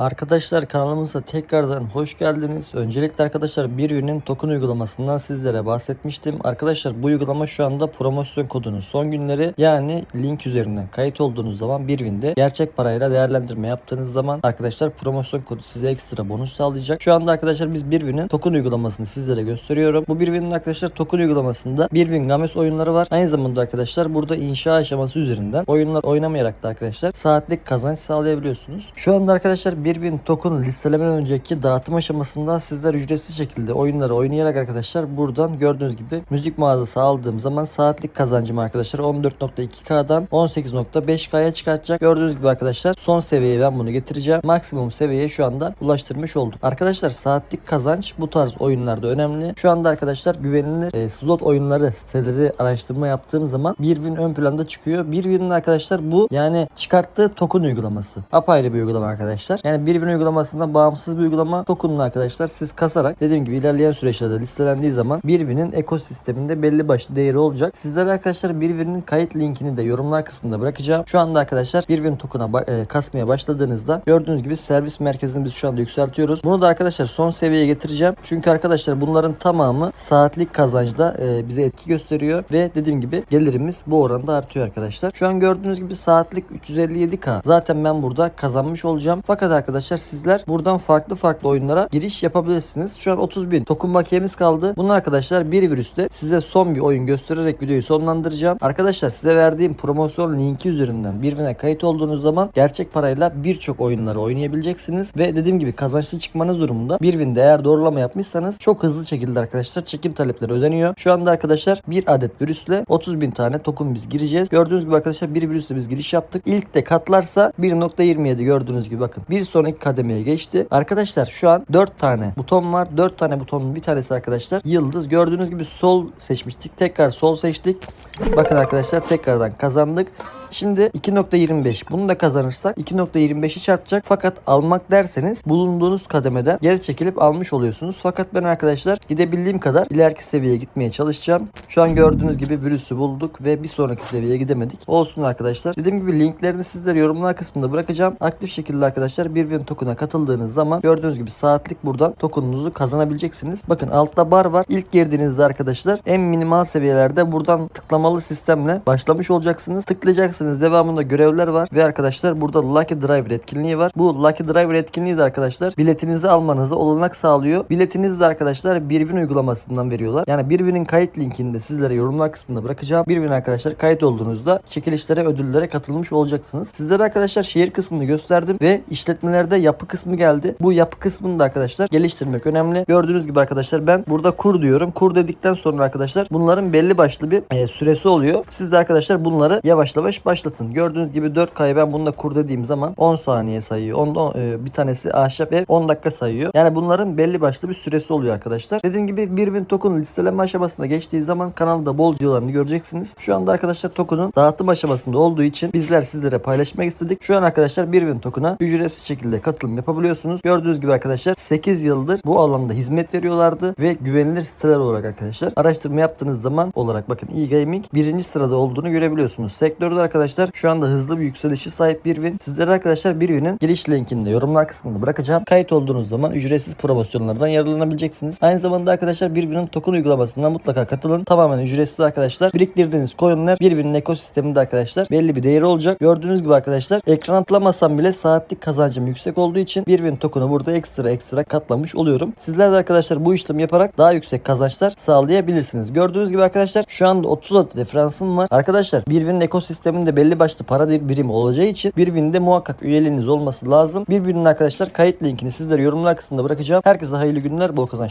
Arkadaşlar kanalımıza tekrardan hoş geldiniz. Öncelikle arkadaşlar Birvin'in token uygulamasından sizlere bahsetmiştim. Arkadaşlar bu uygulama şu anda promosyon kodunun son günleri yani link üzerinden kayıt olduğunuz zaman Birvin'de gerçek parayla değerlendirme yaptığınız zaman arkadaşlar promosyon kodu size ekstra bonus sağlayacak. Şu anda arkadaşlar biz Birvin'in token uygulamasını sizlere gösteriyorum. Bu Birvin'in arkadaşlar token uygulamasında Birvin Games oyunları var. Aynı zamanda arkadaşlar burada inşa aşaması üzerinden oyunlar oynamayarak da arkadaşlar saatlik kazanç sağlayabiliyorsunuz. Şu anda arkadaşlar Birvin token listelemeden önceki dağıtım aşamasında sizler ücretsiz şekilde oyunları oynayarak arkadaşlar buradan gördüğünüz gibi müzik mağazası aldığım zaman saatlik kazancım arkadaşlar 14.2K'dan 18.5K'ya çıkartacak. Gördüğünüz gibi arkadaşlar son seviyeye ben bunu getireceğim. Maksimum seviyeye şu anda ulaştırmış olduk. Arkadaşlar saatlik kazanç bu tarz oyunlarda önemli. Şu anda arkadaşlar güvenilir e, slot oyunları siteleri araştırma yaptığım zaman Birvin ön planda çıkıyor. Birvin'in arkadaşlar bu yani çıkarttığı token uygulaması. Apayrı bir uygulama arkadaşlar. Yani Birvin uygulamasından bağımsız bir uygulama. Token'ını arkadaşlar siz kasarak dediğim gibi ilerleyen süreçlerde listelendiği zaman Birvin'in ekosisteminde belli başlı değeri olacak. Sizlere arkadaşlar Birvin'in kayıt linkini de yorumlar kısmında bırakacağım. Şu anda arkadaşlar Birvin token'a ba- e, kasmaya başladığınızda gördüğünüz gibi servis merkezini biz şu anda yükseltiyoruz. Bunu da arkadaşlar son seviyeye getireceğim. Çünkü arkadaşlar bunların tamamı saatlik kazançta e, bize etki gösteriyor ve dediğim gibi gelirimiz bu oranda artıyor arkadaşlar. Şu an gördüğünüz gibi saatlik 357k. Zaten ben burada kazanmış olacağım. Fakat arkadaşlar sizler buradan farklı farklı oyunlara giriş yapabilirsiniz. Şu an 30 bin token bakiyemiz kaldı. Bunu arkadaşlar bir virüste size son bir oyun göstererek videoyu sonlandıracağım. Arkadaşlar size verdiğim promosyon linki üzerinden birbirine kayıt olduğunuz zaman gerçek parayla birçok oyunları oynayabileceksiniz ve dediğim gibi kazançlı çıkmanız durumunda Birvin'de eğer doğrulama yapmışsanız çok hızlı şekilde arkadaşlar çekim talepleri ödeniyor. Şu anda arkadaşlar bir adet virüsle 30 bin tane token biz gireceğiz. Gördüğünüz gibi arkadaşlar bir virüsle biz giriş yaptık. İlk de katlarsa 1.27 gördüğünüz gibi bakın. Bir sonraki kademeye geçti. Arkadaşlar şu an 4 tane buton var. 4 tane butonun bir tanesi arkadaşlar yıldız. Gördüğünüz gibi sol seçmiştik. Tekrar sol seçtik. Bakın arkadaşlar tekrardan kazandık. Şimdi 2.25 bunu da kazanırsak 2.25'i çarpacak. Fakat almak derseniz bulunduğunuz kademeden geri çekilip almış oluyorsunuz. Fakat ben arkadaşlar gidebildiğim kadar ileriki seviyeye gitmeye çalışacağım. Şu an gördüğünüz gibi virüsü bulduk ve bir sonraki seviyeye gidemedik. Olsun arkadaşlar. Dediğim gibi linklerini sizlere yorumlar kısmında bırakacağım. Aktif şekilde arkadaşlar bir win token'a katıldığınız zaman gördüğünüz gibi saatlik buradan tokenunuzu kazanabileceksiniz. Bakın altta bar var. İlk girdiğinizde arkadaşlar en minimal seviyelerde buradan tıklamalı sistemle başlamış olacaksınız. Tıklayacaksınız. Devamında görevler var ve arkadaşlar burada Lucky Driver etkinliği var. Bu Lucky Driver etkinliği de arkadaşlar biletinizi almanıza olanak sağlıyor. Biletinizi de arkadaşlar Birwin uygulamasından veriyorlar. Yani Birwin'in kayıt linkini de sizlere yorumlar kısmında bırakacağım. Birwin arkadaşlar kayıt olduğunuzda çekilişlere, ödüllere katılmış olacaksınız. Sizlere arkadaşlar şehir kısmını gösterdim ve işletmelerde yapı kısmı geldi. Bu yapı kısmını da arkadaşlar geliştirmek önemli. Gördüğünüz gibi arkadaşlar ben burada kur diyorum. Kur dedikten sonra arkadaşlar bunların belli başlı bir e, süresi oluyor. Siz de arkadaşlar bunları yavaş yavaş başlatın. Gördüğünüz gibi 4K'ya ben bununla kur dediğim zaman 10 saniye sayıyor. Onda e, bir tanesi ahşap ev 10 dakika sayıyor. Yani bunların belli başlı bir süresi oluyor arkadaşlar. Dediğim gibi Birwin token listeleme aşamasına geçtiği zaman kanalda bol videolarını göreceksiniz. Şu anda arkadaşlar token'ın dağıtım aşamasında olduğu için bizler sizlere paylaşmak istedik. Şu an arkadaşlar Birwin token'a ücretsiz şekilde katılım yapabiliyorsunuz. Gördüğünüz gibi arkadaşlar 8 yıldır bu alanda hizmet veriyorlardı ve güvenilir siteler olarak arkadaşlar araştırma yaptığınız zaman olarak bakın e-gaming birinci sırada olduğunu görebiliyorsunuz. Sektörde arkadaşlar şu anda hızlı bir yükselişi sahip Birwin. Sizlere arkadaşlar Birwin'in giriş linkini de yorumlar kısmında bırakacağım. Kayıt olduğunuz zaman ücretsiz promosyonlardan yararlanabileceksiniz. Aynı zamanda arkadaşlar Birwin'in token uygulamasından mutlaka katılın. Tamamen ücretsiz arkadaşlar. Biriktirdiğiniz coinler Birwin'in ekosisteminde arkadaşlar belli bir değeri olacak. Gördüğünüz gibi arkadaşlar ekran atlamasam bile saatlik kazancım yüksek olduğu için Birwin token'ı burada ekstra ekstra katlamış oluyorum. Sizler de arkadaşlar bu işlemi yaparak daha yüksek kazançlar sağlayabilirsiniz. Gördüğünüz gibi arkadaşlar şu anda 30 adet referansım var. Arkadaşlar Birwin'in ekosisteminde belli başlı para birimi olacağı için Birwin'de muhakkak üyeliğiniz olması lazım. Birwin'in arkadaşlar kayıt linkini sizlere yorumlar kısmında bırakacağım. Herkese hayırlı günler, bol kazançlar.